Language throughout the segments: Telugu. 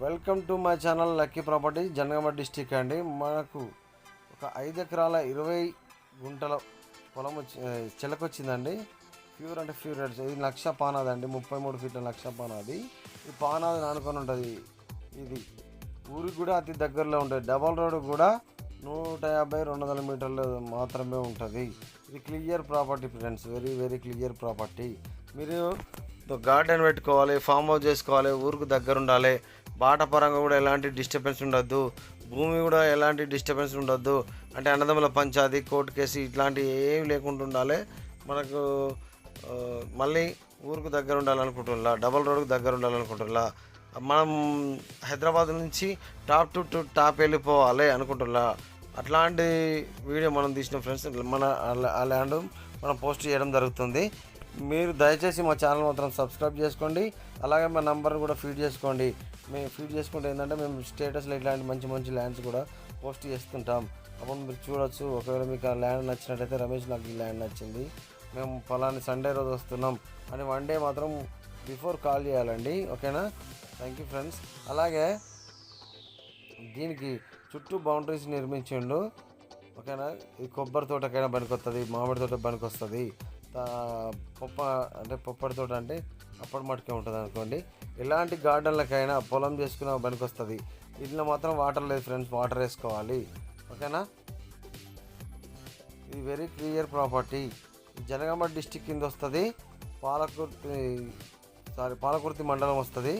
Welcome to my channel lucky property Janagama district అండి. మనకు ఒక ఐదు ఎకరాల ఇరవై గుంటల పొలం వచ్చి చిలకొచ్చిందండి. ప్యూర్ అంటే ప్యూర్ ఇది లక్ష పానాది అండి. ముప్పై మూడు ఫీట్ల లక్ష పానాది. ఈ పానాది నానుకొని ఉంటుంది. ఇది ఊరికి కూడా అతి దగ్గరలో ఉంటుంది. డబల్ రోడ్ కూడా నూట యాభై రెండు వందల మీటర్లు మాత్రమే ఉంటుంది. ఇది clear property friends. Very very clear property. మీరు గార్డెన్ పెట్టుకోవాలి ఫామ్ హౌస్ చేసుకోవాలి ఊరికి దగ్గర ఉండాలి. బాట పరంగా కూడా ఎలాంటి డిస్టర్బెన్స్ ఉండొద్దు. భూమి కూడా ఎలాంటి డిస్టర్బెన్స్ ఉండొద్దు. అంటే అన్నదమ్ముల పంచాది కోర్టు కేసు ఇట్లాంటివి ఏమి లేకుండా ఉండాలి. మనకు మళ్ళీ ఊరికి దగ్గర ఉండాలనుకుంటున్నా డబల్ రోడ్కు దగ్గర ఉండాలనుకుంటున్నా మనం హైదరాబాద్ నుంచి టాప్ టు టు టాప్ వెళ్ళిపోవాలి అనుకుంటున్నా. అట్లాంటి వీడియో మనం తీసిన ఫ్రెండ్స్ మన ఆ ల్యాండ్ మనం పోస్ట్ చేయడం జరుగుతుంది. మీరు దయచేసి మా ఛానల్ మాత్రం సబ్స్క్రైబ్ చేసుకోండి. అలాగే మా నంబర్ కూడా ఫీడ్ చేసుకోండి. మేము ఫీడ్ చేసుకుంటే ఏంటంటే మేము స్టేటస్లో ఇట్లాంటి మంచి మంచి ల్యాండ్స్ కూడా పోస్ట్ చేస్తుంటాం. అప్పుడు మీరు చూడొచ్చు. ఒకవేళ మీకు ఆ ల్యాండ్ నచ్చినట్టయితే రమేష్ నాకు ఈ ల్యాండ్ నచ్చింది. మేము ఫలాని సండే రోజు వస్తున్నాం. అని వన్ డే మాత్రం బిఫోర్ కాల్ చేయాలండి. ఓకేనా థ్యాంక్ యూ ఫ్రెండ్స్ అలాగే దీనికి చుట్టూ బౌండరీస్ నిర్మించిండు. ఓకేనా ఈ కొబ్బరి తోటకైనా పనికొస్తుంది మామిడి తోట పనికొస్తుంది. పొప్ప అంటే పొప్పడి తోట అంటే అప్పటి మటుకే ఉంటుంది అనుకోండి. ఎలాంటి గార్డెన్లకైనా పొలం చేసుకున్న పనికి వస్తుంది. ఇంట్లో మాత్రం వాటర్ లేదు ఫ్రెండ్స్ వాటర్ వేసుకోవాలి. ఓకేనా? ఇది very clear property. Janagama district కింద వస్తుంది. పాలకుర్తి సారీ పాలకుర్తి మండలం వస్తుంది.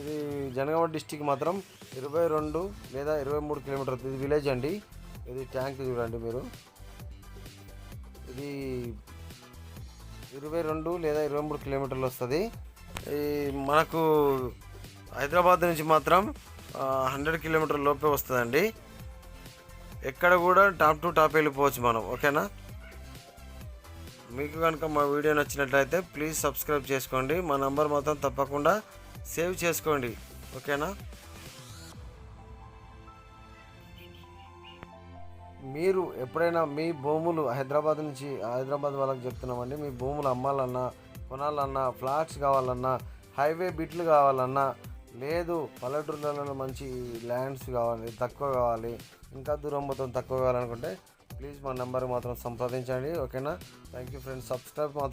ఇది జనగామ డిస్టిక్ మాత్రం ఇరవై రెండు లేదా ఇరవై మూడు కిలోమీటర్లు ఇది విలేజ్ అండి. ఇది ట్యాంక్ చూడండి మీరు. ఇది ఇరవై రెండు లేదా ఇరవై మూడు కిలోమీటర్లు వస్తుంది. ఈ మనకు హైదరాబాద్ నుంచి మాత్రం హండ్రెడ్ కిలోమీటర్ లోపే వస్తుందండి. ఎక్కడ కూడా టాప్ టు టాప్ వెళ్ళిపోవచ్చు మనం ఓకేనా? మీకు కనుక మా వీడియో నచ్చినట్లయితే ప్లీజ్ సబ్స్క్రైబ్ చేసుకోండి. మా నంబర్ మాత్రం తప్పకుండా సేవ్ చేసుకోండి ఓకేనా? మీరు ఎప్పుడైనా మీ భూములు హైదరాబాద్ నుంచి హైదరాబాద్ వాళ్ళకి చెప్తున్నామండి మీ భూములు అమ్మాలన్నా కొనాలన్నా ఫ్లాట్స్ కావాలన్నా హైవే బిట్లు కావాలన్నా లేదు పల్లెటూర్లలో మంచి ల్యాండ్స్ కావాలి తక్కువ కావాలి ఇంకా దూరం మొత్తం తక్కువ కావాలనుకుంటే ప్లీజ్ మా నెంబర్ మాత్రం సంప్రదించండి ఓకేనా? థ్యాంక్ యూ ఫ్రెండ్స్ సబ్స్క్రైబ్ మాత్రం